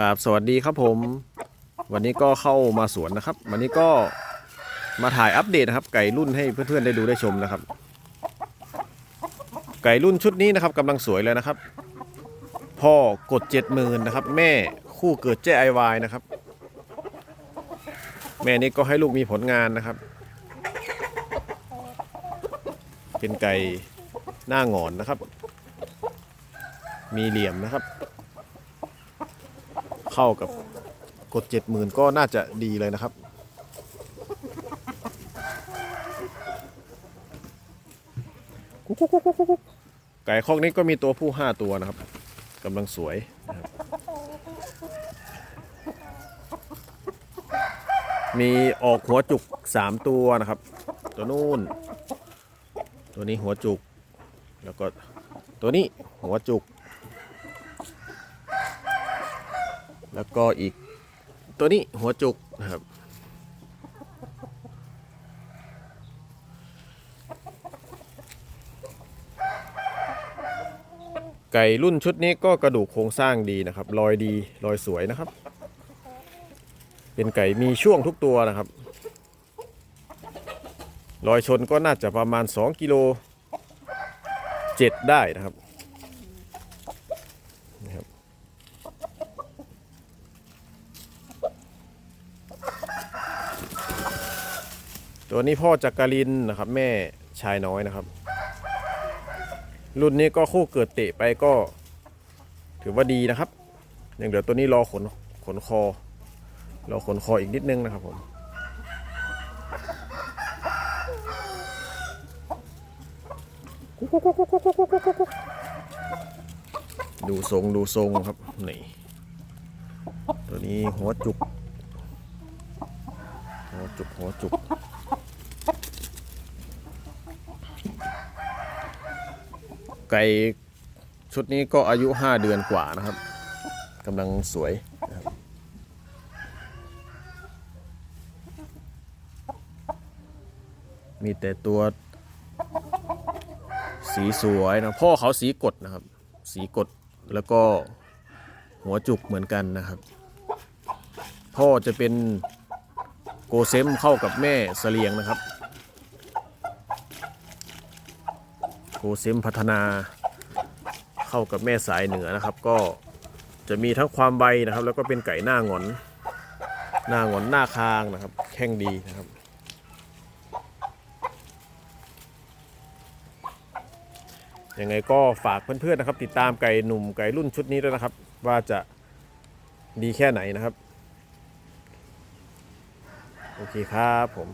ครับสวัสดีครับผม วันนี้ก็เข้ามาสวนนะครับ วันนี้ก็มาถ่ายอัปเดตนะครับ ไก่รุ่นให้เพื่อนๆได้ดูได้ชมนะครับ ไก่รุ่นชุดนี้นะครับกำลังสวยเลยนะครับ พ่อกดเจ็ดหมื่นนะครับ แม่คู่เกิดเจไอวายนะครับ แม่นี้ก็ให้ลูกมีผลงานนะครับ เป็นไก่หน้างอนนะครับ มีเหลี่ยมนะครับ เข้ากับกดเจ็ดหมื่นก็น่าจะดีเลยนะครับ ไก่คอกนี้ก็มีตัวผู้ห้าตัวนะครับกำลังสวยมีออกหัวจุกสามตัวนะครับ ตัวนู้นตัวนี้หัวจุก แล้วก็ตัวนี้หัวจุก แล้วก็อีกตัวนี้หัวจุกนะครับ ไก่รุ่นชุดนี้ก็กระดูกโครงสร้างดีนะครับรอยดีรอยสวยนะครับ เป็นไก่มีช่วงทุกตัวนะครับรอยชนก็น่าจะประมาณ 2กิโลเจ็ดได้นะครับ ตัวนี้พ่อจักรินนะครับ แม่ชายน้อยนะครับ รุ่นนี้ก็คู่เกิดเตะไปก็ ถือว่าดีนะครับยังเหลือตัวนี้รอขนขนคอรอขนคออีกนิดนึงนะครับผมดูทรงดูทรงครับนี่ตัวนี้หัวจุก หัวจุกหัวจุก ไก่ชุดนี้ก็อายุ 5 เดือนกว่านะครับกำลังสวยนะครับมีแต่ตัวสีสวยนะพ่อเขาสีกดนะครับ สีกดแล้วก็หัวจุกเหมือนกันนะครับ พ่อจะเป็นโกเซมเข้ากับแม่เสลียงนะครับ โกเซมพัฒนาเข้ากับแม่สายเหนือนะครับ ก็จะมีทั้งความใบนะครับ แล้วก็เป็นไก่หน้าหงอนหน้าหงอนหน้าคางนะครับ แข้งดีนะครับ ยังไงก็ฝากเพื่อนๆนะครับ ติดตามไก่หนุ่มไก่รุ่นชุดนี้ด้วยนะครับ ว่าจะดีแค่ไหนนะครับ โอเคครับผม